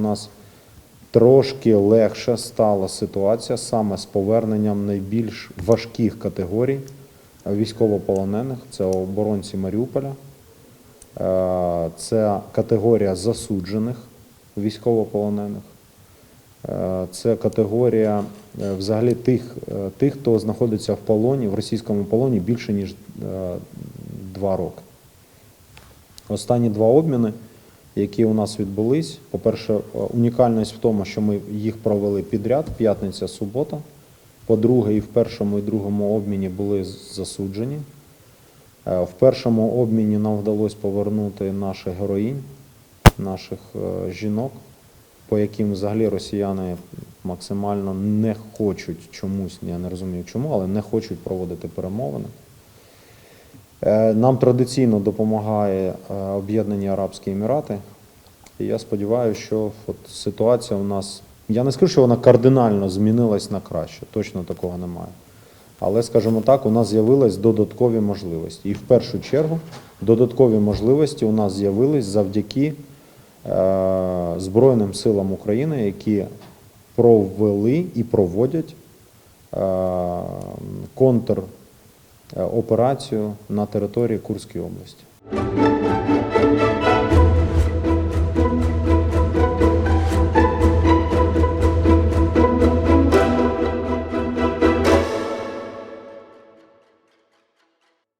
нас трошки легше стала ситуація саме з поверненням найбільш важких категорій військовополонених. Це оборонці Маріуполя, е, це категорія засуджених військовополонених. Е, Це категорія е, взагалі тих, тих, хто знаходиться в полоні, в російському полоні більше ніж два роки. Останні два обміни, які у нас відбулись, по-перше, е, унікальність в тому, що ми їх провели підряд, п'ятниця, субота. По-друге, і в першому і другому обміні були засуджені. Е, В першому обміні нам вдалося повернути наших героїнь, наших е, жінок, по яким взагалі росіяни максимально не хочуть чомусь, я не розумію чому, але не хочуть проводити перемовини. Е, Нам традиційно допомагає е, Об'єднані Арабські Емірати. І я сподіваюся, що от ситуація у нас. Я не скажу, що вона кардинально змінилась на краще, точно такого немає. Але, скажімо так, у нас з'явились додаткові можливості. І в першу чергу додаткові можливості у нас з'явились завдяки е, Збройним силам України, які провели і проводять е, контр операцію на території Курської області.